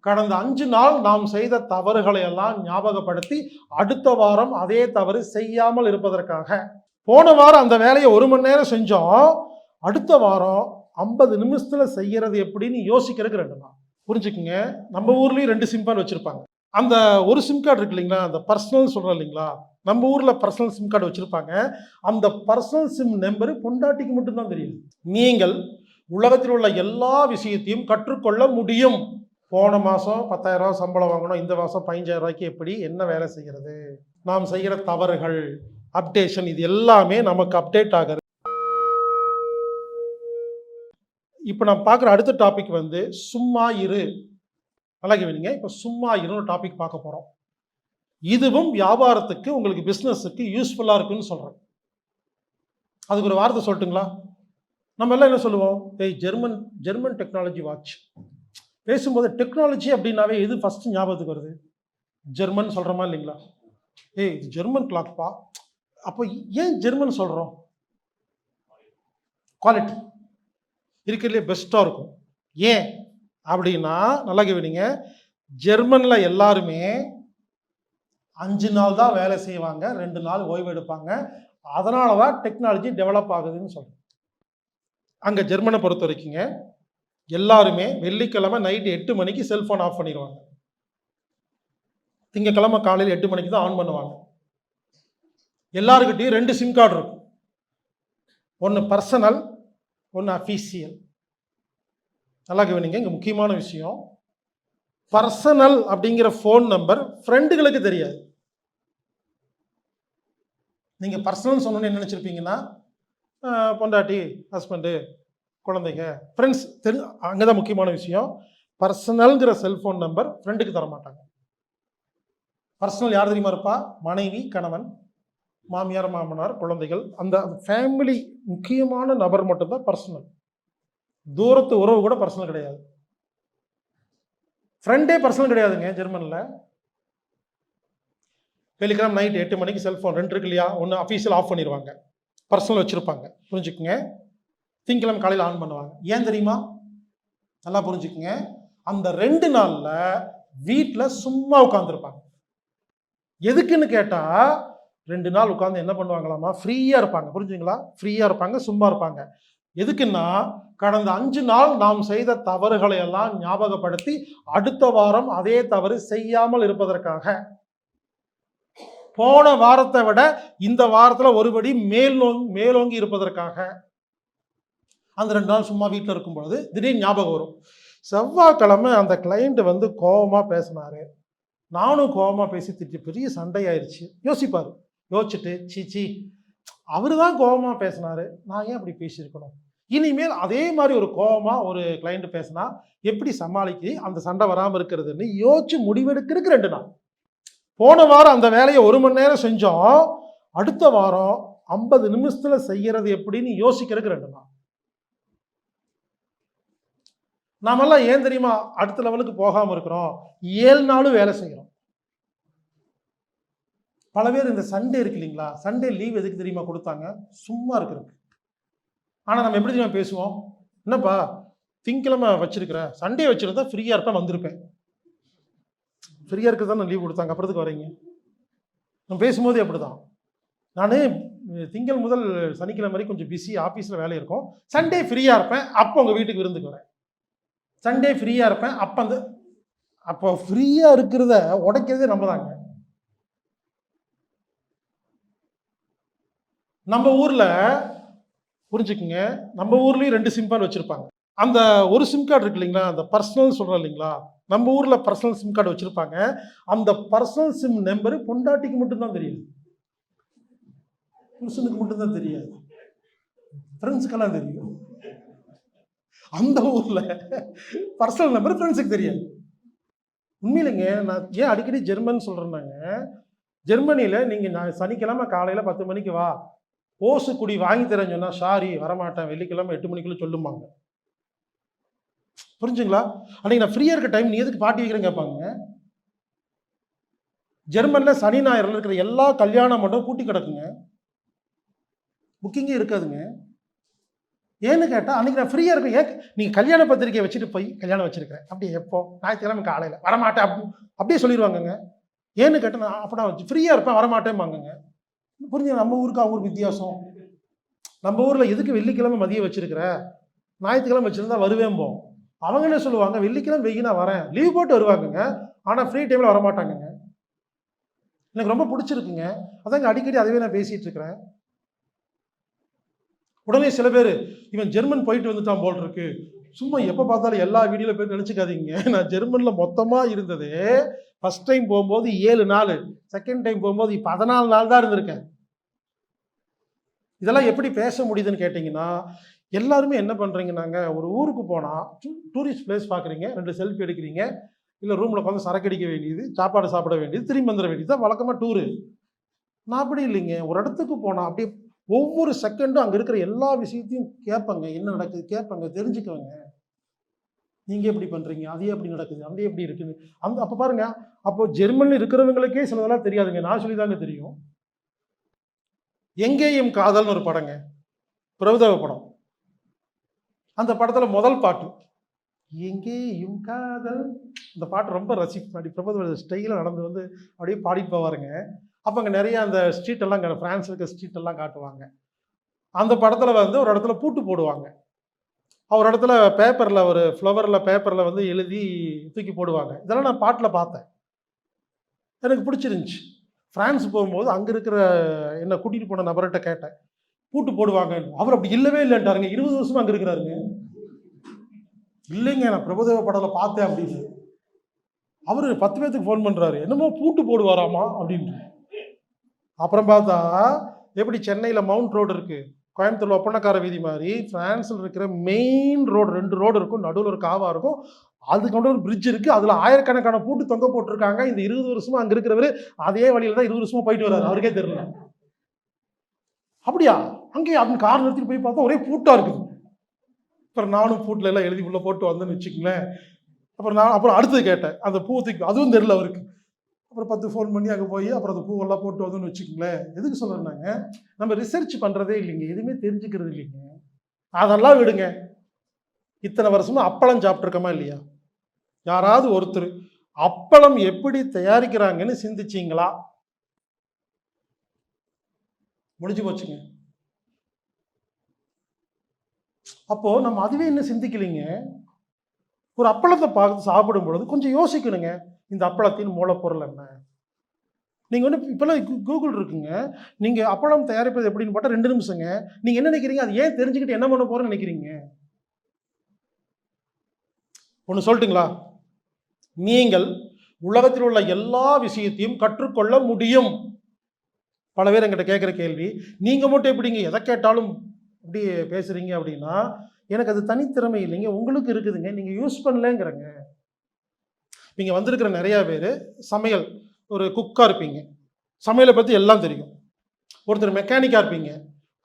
கடந்த அஞ்சு நாள் நாம் செய்த தவறுகளை எல்லாம் ஞாபகப்படுத்தி அடுத்த வாரம் அதே தவறு செய்யாமல் இருப்பதற்காக. போன வாரம் அந்த வேலையை ஒரு மணி நேரம் செஞ்சோம். அடுத்த வாரம் ஐம்பது நிமிஷத்தில் செய்யறது எப்படின்னு யோசிக்கிறதுக்கு ரெண்டு நாள். புரிஞ்சுக்குங்க? நம்ம ஊர்லேயும் ரெண்டு சிம் கார்டு வச்சுருப்பாங்க. அந்த ஒரு சிம் கார்டு இருக்கு இல்லைங்களா? அந்த பர்சனல் சொல்கிறோம் இல்லைங்களா? நம்ம ஊரில் பர்சனல் சிம் கார்டு வச்சுருப்பாங்க. அந்த பர்சனல் சிம் நம்பரு பொண்டாட்டிக்கு மட்டும்தான் தெரியும். நீங்கள் உலகத்தில் உள்ள எல்லா விஷயத்தையும் கற்றுக்கொள்ள முடியும். போன மாதம் பத்தாயிரரூவா சம்பளம் வாங்கணும் இந்த மாதம் பதினஞ்சாயிரரூவாய்க்கு எப்படி? என்ன வேலை செய்கிறது? நாம் செய்கிற தவறுகள் அப்டேஷன் இது எல்லாமே நமக்கு அப்டேட் ஆகிறது. இப்போ நான் பார்க்குற அடுத்த டாபிக் வந்து சும்மா இரு. நல்லா கேவீங்க இப்போ சும்மா இருன்னு டாபிக் பார்க்க போகிறோம் இதுவும் வியாபாரத்துக்கு உங்களுக்கு பிஸ்னஸுக்கு யூஸ்ஃபுல்லாக இருக்குன்னு சொல்கிறேன் அதுக்கு ஒரு வார்த்தை சொல்லட்டுங்களா? நம்ம எல்லாம் என்ன சொல்லுவோம்? ஏய் ஜெர்மன் ஜெர்மன் டெக்னாலஜி வாட்ச் பேசும்போது டெக்னாலஜி அப்படின்னாவே எது ஃபஸ்ட்டு ஞாபகத்துக்கு வருது? ஜெர்மன் சொல்கிறோமா இல்லைங்களா? ஏய் இது ஜெர்மன் கிளாக்ப்பா அப்போ ஏன் ஜெர்மன் சொல்கிறோம் குவாலிட்டி இருக்கிறதுலே பெஸ்ட்டாக இருக்கும். ஏன்? அப்படின்னா நல்லா கவனிங்க ஜெர்மனில் எல்லாருமே அஞ்சு நாள் தான் வேலை செய்வாங்க ரெண்டு நாள் ஓய்வு எடுப்பாங்க. அதனால தான் டெக்னாலஜி டெவலப் ஆகுதுன்னு சொல்கிறேன் அங்கே ஜெர்மனை பொறுத்த வரைக்குங்க எல்லாருமே வெள்ளிக்கிழமை நைட்டு எட்டு மணிக்கு செல்ஃபோன் ஆஃப் பண்ணிடுவாங்க. திங்கக்கிழமை காலையில் எட்டு மணிக்கு தான் ஆன் பண்ணுவாங்க. எல்லாருக்கிட்டையும் ரெண்டு சிம் கார்டு இருக்கும். ஒன்று பர்சனல் ஒன்று அஃபீஷியல் நல்லா கவனிங்க இங்கே முக்கியமான விஷயம். பர்சனல் அப்படிங்கிற ஃபோன் நம்பர் ஃப்ரெண்டுகளுக்கு தெரியாது. நீங்கள் பர்சனல்னு சொன்னோன்னு என்ன நினச்சிருப்பீங்கன்னா பொண்டாட்டி ஹஸ்பண்டு குழந்தைங்க. ஃப்ரெண்ட்ஸ் தெரி அங்கே தான் முக்கியமான விஷயம். பர்சனல்ங்கிற செல்ஃபோன் நம்பர் ஃப்ரெண்டுக்கு தர மாட்டாங்க பர்சனல் யார் தெரியுமா இருப்பா? மனைவி கணவன் மாமியார் மாமனார் குழந்தைகள். அந்த ஃபேமிலி முக்கியமான நபர் மட்டும்தான் பர்சனல் தூரத்து உறவு கூட பர்சனல் கிடையாது. ஃப்ரெண்டே பர்சனல் கிடையாதுங்க ஜெர்மனில். வெள்ளிக்கிழமை நைட் எட்டு மணிக்கு செல்ஃபோன் ரெண்டு இருக்கு இல்லையா? ஒன்று அஃபீஷியல் ஆஃப் பண்ணிடுவாங்க பர்சனல் வச்சுருப்பாங்க. புரிஞ்சுக்குங்க? திங்கக்கிழமை காலையில் ஆன் பண்ணுவாங்க. ஏன் தெரியுமா? நல்லா புரிஞ்சுக்குங்க. அந்த ரெண்டு நாளில் வீட்டில் சும்மா உட்காந்துருப்பாங்க எதுக்குன்னு கேட்டால் ரெண்டு நாள் உட்காந்து என்ன பண்ணுவாங்களாமா ஃப்ரீயாக இருப்பாங்க. புரிஞ்சுங்களா ஃப்ரீயாக இருப்பாங்க சும்மா இருப்பாங்க. எதுக்குன்னா கடந்த அஞ்சு நாள் நாம் செய்த தவறுகளை எல்லாம் ஞாபகப்படுத்தி அடுத்த வாரம் அதே தவறு செய்யாமல் இருப்பதற்காக. போன வாரத்தை விட இந்த வாரத்தில் ஒருபடி மேல் மேலோங்கி இருப்பதற்காக. அந்த ரெண்டு நாள் சும்மா வீட்டில் இருக்கும் பொழுது திடீர்னு ஞாபகம் வரும். செவ்வாய்க்கிழமை அந்த கிளைண்ட்டு வந்து கோபமாக பேசினார். நானும் கோபமாக பேசி திட்டி பெரிய சண்டையாயிருச்சு. யோசிப்பார். யோசிச்சுட்டு சீச்சி அவர் தான் கோபமாக பேசினாரு. நான் ஏன் அப்படி பேசியிருக்கணும்? இனிமேல் அதே மாதிரி ஒரு கோபமாக ஒரு கிளைண்ட் பேசினா எப்படி சமாளிக்க அந்த சண்டை வராமல் இருக்கிறதுன்னு யோசிச்சு முடிவெடுக்கிறதுக்கு ரெண்டு நாள். போன வாரம் அந்த வேலையை ஒரு மணி நேரம் செஞ்சோம். அடுத்த வாரம் ஐம்பது நிமிஷத்தில் செய்கிறது எப்படின்னு யோசிக்கிறதுக்கு ரெண்டு நாள். நாமெல்லாம் ஏன் தெரியுமா? அடுத்த லெவலுக்கு போகாமல் இருக்கிறோம். ஏழு நாளும் வேலை செய்கிறோம் பல பேர் இந்த சண்டே இருக்கு இல்லைங்களா? சண்டே லீவ் எதுக்கு தெரியுமா கொடுத்தாங்க? சும்மா இருக்கிறதுக்கு. ஆனால் நம்ம எப்படி தெரியுமா பேசுவோம்? என்னப்பா திங்கிழமை வச்சிருக்கிறேன் சண்டே வச்சிருந்தா ஃப்ரீயாக இருப்பேன் வந்திருப்பேன். ஃப்ரீயாக இருக்கிறது தான் லீவ் கொடுத்தாங்க அப்புறத்துக்கு வரீங்க. நம்ம பேசும்போது அப்படி தான் நான் திங்கள் முதல் சனிக்கிழமை வரைக்கும் கொஞ்சம் பிஸி ஆஃபீஸில் வேலை இருக்கும். சண்டே ஃப்ரீயாக இருப்பேன் அப்போ உங்கள் வீட்டுக்கு விருந்துக்கு வரேன். சண்டே ஃப்ரீயாக இருப்பேன். அப்போ அந்த அப்போ ஃப்ரீயாக இருக்கிறத உடைக்கிறதே நம்ம தாங்க நம்ம ஊரில் புரிஞ்சுக்குங்க. நம்ம ஊர்லேயும் ரெண்டு சிம் கார்டு வச்சுருப்பாங்க. அந்த ஒரு சிம் கார்டு இருக்கு இல்லைங்களா? அந்த பர்சனல் சொல்கிறோம் இல்லைங்களா? நம்ம ஊரில் பர்சனல் சிம் கார்டு வச்சுருப்பாங்க. அந்த பர்சனல் சிம் நம்பரு பொண்டாட்டிக்கு மட்டும்தான் தெரியும். புருஷனுக்கு மட்டும்தான் தெரியாது. ஃப்ரெண்ட்ஸுக்கெல்லாம் தெரியும். அந்த ஊரில் பர்சனல் நம்பர் ஃப்ரெண்ட்ஸுக்கு தெரியாது உண்மையிலங்க நான் ஏன் அடிக்கடி ஜெர்மன் சொல்கிறேன்னாங்க ஜெர்மனியில் நீங்கள் நான் சனிக்கிழமை காலையில் பத்து மணிக்கு வா. ஓசு குடி வாங்கி தரேன்னு சொன்னால் சாரி வரமாட்டேன். வெள்ளிக்கிழமை எட்டு மணிக்குள்ள சொல்லுமாங்க புரிஞ்சுங்களா? அன்னைக்கு நான் ஃப்ரீயாக இருக்க டைம் நீ எதுக்கு பாட்டி வைக்கிறேன்னு கேட்பாங்க. ஜெர்மனில் சனி ஞாயிறுல இருக்கிற எல்லா கல்யாண மண்டபம் பூட்டி கிடக்குங்க. புக்கிங்கே இருக்காதுங்க. ஏன்னு கேட்டால் அன்றைக்கி நான் ஃப்ரீயாக இருப்பேன் ஏன் நீங்கள் கல்யாண பத்திரிக்கையை வச்சுட்டு போய் கல்யாணம் வச்சுருக்கிறேன். அப்படியே எப்போ? ஞாயிற்றுக்கிழமை காலையில். வரமாட்டேன். அப்படி அப்படியே சொல்லிடுவாங்கங்க. ஏன்னு கேட்டால் நான் அப்போ நான் ஃப்ரீயாக இருப்பேன். வரமாட்டேன்பாங்கங்க புரிஞ்சு நம்ம ஊருக்கு அவங்க ஊருக்கு வித்தியாசம்? நம்ம ஊரில் எதுக்கு வெள்ளிக்கிழமை மதியம் வச்சுருக்கிற? ஞாயிற்றுக்கிழமை வச்சிருந்தா வருவேன் போம் அவங்க என்ன சொல்லுவாங்க? வெள்ளிக்கிழமை வெய்கி நான் வரேன். லீவ் போட்டு வருவாங்கங்க. ஆனால் ஃப்ரீ டைமில் வரமாட்டாங்கங்க. எனக்கு ரொம்ப பிடிச்சிருக்குங்க. அதாங்க அடிக்கடி அதுவே நான் பேசிகிட்டு இருக்கிறேன். உடனே சில பேர் இவன் ஜெர்மன் போயிட்டு வந்துட்டான் போல் இருக்கு. சும்மா எப்போ பார்த்தாலும் எல்லா வீடியோவில் போய் நினச்சிக்காதீங்க. நான் ஜெர்மனில் மொத்தமாக இருந்தது. ஃபஸ்ட் டைம் போகும்போது ஏழு நாள். செகண்ட் டைம் போகும்போது பதினாலு நாள் தான் இருந்திருக்கேன். இதெல்லாம் எப்படி பேச முடியுதுன்னு கேட்டிங்கன்னா எல்லாருமே என்ன பண்ணுறீங்கன்னாங்க ஒரு ஊருக்கு போனால் டூரிஸ்ட் பிளேஸ் பார்க்குறீங்க ரெண்டு செல்ஃபி எடுக்கிறீங்க. இல்லை ரூமில் உட்காந்து சரக்கு அடிக்க வேண்டியது சாப்பாடு சாப்பிட வேண்டியது திரும்பி வந்துட வேண்டியது. தான் வழக்கமாக டூரு நான் அப்படி இல்லைங்க. ஒரு இடத்துக்கு போனால் அப்படியே ஒவ்வொரு செகண்டும் அங்கே இருக்கிற எல்லா விஷயத்தையும் கேட்பங்க. என்ன நடக்குது? கேட்பங்க. தெரிஞ்சுக்கோங்க நீங்கள் எப்படி பண்ணுறீங்க அதே எப்படி நடக்குது? அதே எப்படி இருக்குது? அந்த அப்போ பாருங்க. அப்போ ஜெர்மனில் இருக்கிறவங்களுக்கே சிலதெல்லாம் தெரியாதுங்க. நான் சொல்லி தாங்க தெரியும். எங்கேயும் காதல்னு ஒரு படங்க. பிரபுதேவ படம். அந்த படத்தில் முதல் பாட்டு. எங்கேயும் காதல். இந்த பாட்டு ரொம்ப ரசிப்பேன். அப்படி பிரபுதேவ ஸ்டைலில் நடந்து வந்து அப்படியே பாடிட்டு போவாருங்க. அப்போ அங்கே நிறைய அந்த ஸ்ட்ரீட் எல்லாம் அங்கே ஃப்ரான்ஸ் இருக்க ஸ்ட்ரீட் எல்லாம் காட்டுவாங்க. அந்த படத்தில் வந்து ஒரு இடத்துல பூட்டு போடுவாங்க. ஒரு இடத்துல பேப்பரில் ஒரு ஃப்ளவரில் பேப்பரில் வந்து எழுதி தூக்கி போடுவாங்க. இதெல்லாம் நான் பாட்டில் பார்த்தேன். எனக்கு பிடிச்சிருந்துச்சி. ஃப்ரான்ஸ் போகும்போது அங்கே இருக்கிற என்னை கூட்டிகிட்டு போன நபர்கிட்ட கேட்டேன். பூட்டு போடுவாங்க. அவர் அப்படி இல்லவே இல்லைன்ட்டாருங்க. இருபது வருஷமும் அங்கே இருக்கிறாருங்க. இல்லைங்க நான் பிரபுதேவ படத்தில் பார்த்தேன் அப்படின்னு. அவர் பத்து பேர்த்துக்கு ஃபோன் பண்ணுறாரு என்னமோ பூட்டு போடுவாராமா அப்படின்ட்டு. அப்புறம் பார்த்தா எப்படி சென்னையில் மவுண்ட் ரோடு இருக்குது கோயம்புத்தூர் ஒப்பனக்கார வீதி மாதிரி ஃப்ரான்ஸில் இருக்கிற மெயின் ரோடு ரெண்டு ரோடு இருக்கும். நடுவில் ஒரு காவாக இருக்கும். அதுக்கு நடுவில் ஒரு பிரிட்ஜ் இருக்குது அதில் ஆயிரக்கணக்கான பூட்டு தொங்க போட்டிருக்காங்க. இந்த இருபது வருஷமாக அங்கே இருக்கிறவர் அதே வழியில் தான் இருபது வருஷமாக போயிட்டு வர்றாரு. அவருக்கே தெரியல. அப்படியா? அங்கேயே அந்த கார் நிறுத்திட்டு போய் பார்த்தா ஒரே பூட்டாக இருக்குது அப்புறம் நானும் பூட்டில் எல்லாம் எழுதி உள்ளே போட்டு வந்தேன்னு வச்சுக்கங்களேன். அப்புறம் நான் அப்புறம் அடுத்தது கேட்டேன். அந்த பூ தூக்கி அதுவும் தெரியல அவருக்கு. அப்புறம் பத்து ஃபோன் பண்ணி அங்கே போய் அப்புறம் அந்த பூவெல்லாம் போட்டு வந்தோன்னு வச்சுக்கங்களேன். எதுக்கு சொல்கிறேன்னாங்க நம்ம ரிசர்ச் பண்ணுறதே இல்லைங்க. எதுவுமே தெரிஞ்சுக்கிறது இல்லைங்க. அதெல்லாம் விடுங்க. இத்தனை வருஷமாக அப்பளம் சாப்பிட்ருக்கோமா இல்லையா? யாராவது ஒருத்தர் அப்பளம் எப்படி தயாரிக்கிறாங்கன்னு சிந்திச்சிங்களா? முடிஞ்சு போச்சுங்க. அப்போ நம்ம அதுவே இன்னும் சிந்திக்கலைங்க. ஒரு அப்பளத்தை பார்த்து சாப்பிடும் பொழுது கொஞ்சம் யோசிக்கணுங்க. இந்த அப்பளத்தின் மூலப்பொருள் என்ன? நீங்கள் வந்து இப்போல்லாம் கூகுள் இருக்குங்க. நீங்கள் அப்பளம் தயாரிப்பது எப்படின்னு பார்த்தா ரெண்டு நிமிஷங்க. நீங்கள் என்ன நினைக்கிறீங்க? அது ஏன் தெரிஞ்சுக்கிட்டு என்ன பண்ண போகிறேன்னு நினைக்கிறீங்க? ஒன்று சொல்லட்டுங்களா? நீங்கள் உலகத்தில் உள்ள எல்லா விஷயத்தையும் கற்றுக்கொள்ள முடியும். பல பேர் எங்கிட்ட கேட்குற கேள்வி நீங்கள் மட்டும் எப்படிங்க? எதை கேட்டாலும் இப்படி பேசுகிறீங்க அப்படின்னா எனக்கு அது தனித்திறமை இல்லைங்க. உங்களுக்கு இருக்குதுங்க. நீங்கள் யூஸ் பண்ணலங்கிறங்க. நீங்கள் வந்திருக்கிற நிறையா பேர் சமையல் ஒரு குக்காக இருப்பீங்க. சமையலை பற்றி எல்லாம் தெரியும். ஒருத்தர் மெக்கானிக்காக இருப்பீங்க.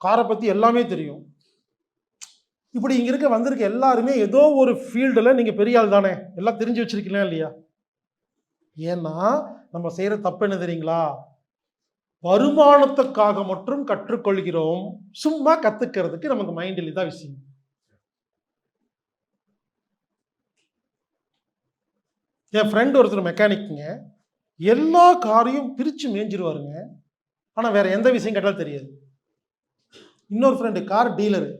காரை பற்றி எல்லாமே தெரியும். இப்படி இங்கே இருக்க வந்திருக்க எல்லாருமே ஏதோ ஒரு ஃபீல்டில் நீங்கள் பெரிய ஆள் தானே. எல்லாம் தெரிஞ்சு வச்சுருக்கீங்களா இல்லையா? ஏன்னா நம்ம செய்கிற தப்பு என்ன தெரியுங்களா? வருமானத்துக்காக மட்டும் கற்றுக்கொள்கிறோம். சும்மா கற்றுக்கிறதுக்கு நமக்கு மைண்டில் இதான் விஷயம். என் ஃப்ரெண்டு ஒருத்தர் மெக்கானிக்குங்க எல்லா காரையும் பிரித்து மேய்ஞ்சிருவாருங்க. ஆனால் வேறு எந்த விஷயம் கேட்டாலும் தெரியாது. இன்னொரு ஃப்ரெண்டு கார் டீலரு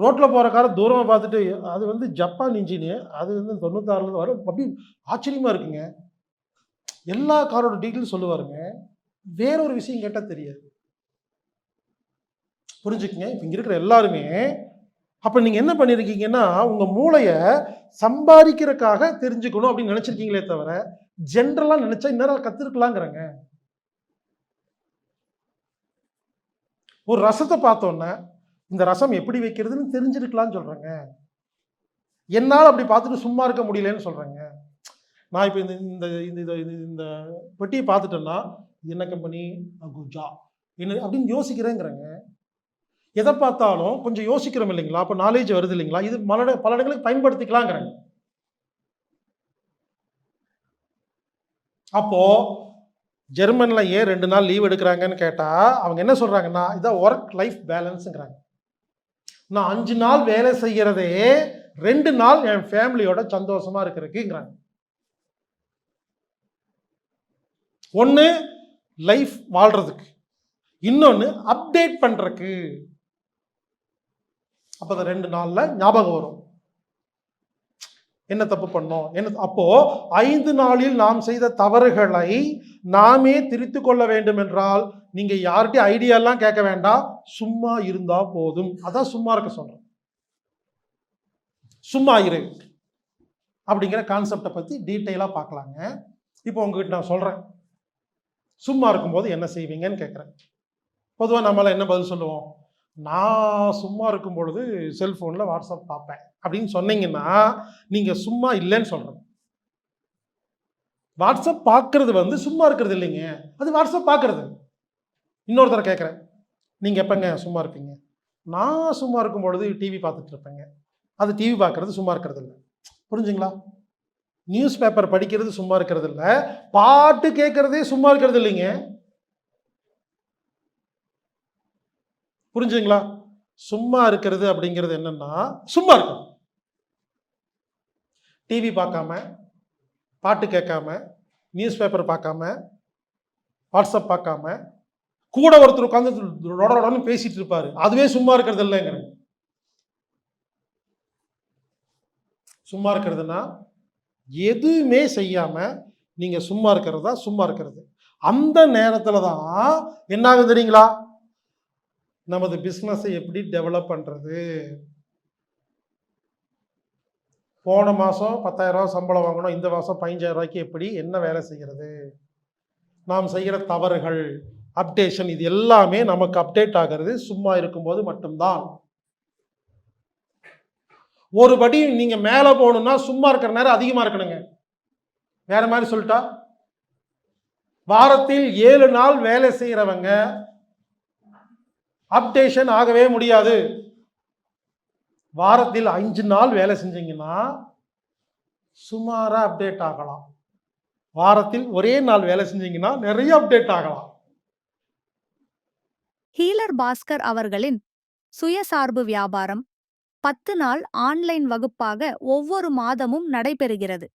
ரோட்டில் போகிற காரை தூரமாக பார்த்துட்டு அது வந்து ஜப்பான் இன்ஜினு அது வந்து தொண்ணூத்தாறுல வரும். அப்படி ஆச்சரியமாக இருக்குங்க. எல்லா காரோட டீட்டெயில் சொல்லுவாருங்க. வேற ஒரு விஷயம் கேட்டால் தெரியாது. புரிஞ்சுக்குங்க? இப்போ இங்கே இருக்கிற எல்லாருமே அப்போ நீங்கள் என்ன பண்ணியிருக்கீங்கன்னா உங்கள் மூளையை சம்பாதிக்கிறதுக்காக தெரிஞ்சுக்கணும் அப்படின்னு நினச்சிருக்கீங்களே தவிர ஜென்ரலாக நினச்சா இந்நேரம் கற்றுருக்கலாங்கிறங்க ஒரு ரசத்தை பார்த்தோன்னே இந்த ரசம் எப்படி வைக்கிறதுன்னு தெரிஞ்சிருக்கலாம்னு சொல்கிறேங்க என்னால் அப்படி பார்த்துட்டு சும்மா இருக்க முடியலன்னு சொல்கிறேங்க நான் இப்போ இந்த இந்த இந்த இந்த- இந்த- பெட்டியை பார்த்துட்டேன்னா என்ன கம்பெனி அகுஜா. என்ன அப்படின்னு யோசிக்கிறேங்கிறேங்க. எதை பார்த்தாலும் கொஞ்சம் யோசிக்கிறோம் இல்லைங்களா? அப்போ நாலேஜ் வருது இல்லைங்களா? இது பல பல இடங்களுக்கு பயன்படுத்திக்கலாங்கிறாங்க. அப்போ ஜெர்மனில் ஏன் ரெண்டு நாள் லீவ் எடுக்கிறாங்கன்னு கேட்டால் அவங்க என்ன சொல்கிறாங்கன்னா இதான் ஒர்க் லைஃப் பேலன்ஸுங்கிறாங்க நான் அஞ்சு நாள் வேலை செய்கிறதே ரெண்டு நாள் என் ஃபேமிலியோட சந்தோஷமாக இருக்கிறதுக்குங்கிறாங்க. ஒன்று லைஃப் வாழ்கிறதுக்கு இன்னொன்று அப்டேட் பண்ணுறதுக்கு அப்போ அந்த ரெண்டு நாளில் ஞாபகம் வரும். என்ன தப்பு பண்ணோம்? என்ன அப்போ ஐந்து நாளில் நாம் செய்த தவறுகளை நாமே திருத்திக் கொள்ள வேண்டும் என்றால் நீங்க யார்கிட்டயும் ஐடியா எல்லாம் கேட்க வேண்டாம். சும்மா இருந்தா போதும். அதான் சும்மா இருக்க சொல்றேன் சும்மா இரு அப்படிங்கிற கான்செப்டை பத்தி டீட்டெயிலாக பார்க்கலாங்க. இப்போ உங்ககிட்ட நான் சொல்றேன். சும்மா இருக்கும்போது என்ன செய்வீங்கன்னு கேட்குறேன். பொதுவாக நம்மளால் என்ன பதில் சொல்லுவோம்? நான் சும்மா இருக்கும் பொழுது செல்ஃபோனில் வாட்ஸ்அப் பார்ப்பேன். அப்படின்னு சொன்னீங்கன்னா நீங்கள் சும்மா இல்லைன்னு சொல்கிறேன் வாட்ஸ்அப் பார்க்கறது வந்து சும்மா இருக்கிறது இல்லைங்க. அது வாட்ஸ்அப் பார்க்குறது. இன்னொருத்தரை கேட்குறேன். நீங்கள் எப்போங்க சும்மா இருப்பீங்க? நான் சும்மா இருக்கும் பொழுது டிவி பார்த்துட்டு இருப்பேங்க. அது டிவி பார்க்குறது சும்மா இருக்கிறது இல்லை. புரிஞ்சுங்களா? நியூஸ் பேப்பர் படிக்கிறது சும்மா இருக்கிறது இல்லை. பாட்டு கேட்குறதே சும்மா இருக்கிறது இல்லைங்க. புரிஞ்சுங்களா சும்மா இருக்கிறது அப்படிங்கிறது என்னன்னா சும்மா இருக்கும் டிவி பார்க்காம பாட்டு கேட்காம நியூஸ் பேப்பர் பார்க்காம வாட்ஸ்அப் பார்க்காம கூட ஒருத்தர் உட்காந்து ரொடன்னு பேசிட்டு இருப்பாரு. அதுவே சும்மா இருக்கிறது இல்லைங்கிற சும்மா இருக்கிறதுனா எதுவுமே செய்யாம நீங்க சும்மா இருக்கிறதா சும்மா இருக்கிறது. அந்த நேரத்துல தான் என்ன ஆகுது தெரியுங்களா? நமது பிஸ்னஸை எப்படி டெவலப் பண்ணுறது போன மாதம் பத்தாயிரரூவா சம்பளம் வாங்கணும் இந்த மாதம் பதினஞ்சாயிரரூவாய்க்கு எப்படி என்ன வேலை செய்கிறது நாம் செய்கிற தவறுகள் அப்டேஷன் இது எல்லாமே நமக்கு அப்டேட் ஆகிறது சும்மா இருக்கும்போது மட்டும்தான். ஒரு படி நீங்கள் மேலே போகணும்னா சும்மா இருக்கிற நேரம் அதிகமாக இருக்கணுங்க. வேற மாதிரி சொல்லிட்டா? வாரத்தில் ஏழு நாள் வேலை செய்கிறவங்க அப்டேஷன் ஆகவே முடியாது. வாரத்தில் அஞ்சு நாள் வேலை செஞ்சீங்கன்னா சுமாராக அப்டேட் ஆகலாம். வாரத்தில் ஒரே நாள் வேலை செஞ்சீங்கன்னா நிறைய அப்டேட் ஆகலாம். ஹீலர் பாஸ்கர் அவர்களின் சுயசார்பு வியாபாரம் பத்து நாள் ஆன்லைன் வகுப்பாக ஒவ்வொரு மாதமும் நடைபெறுகிறது.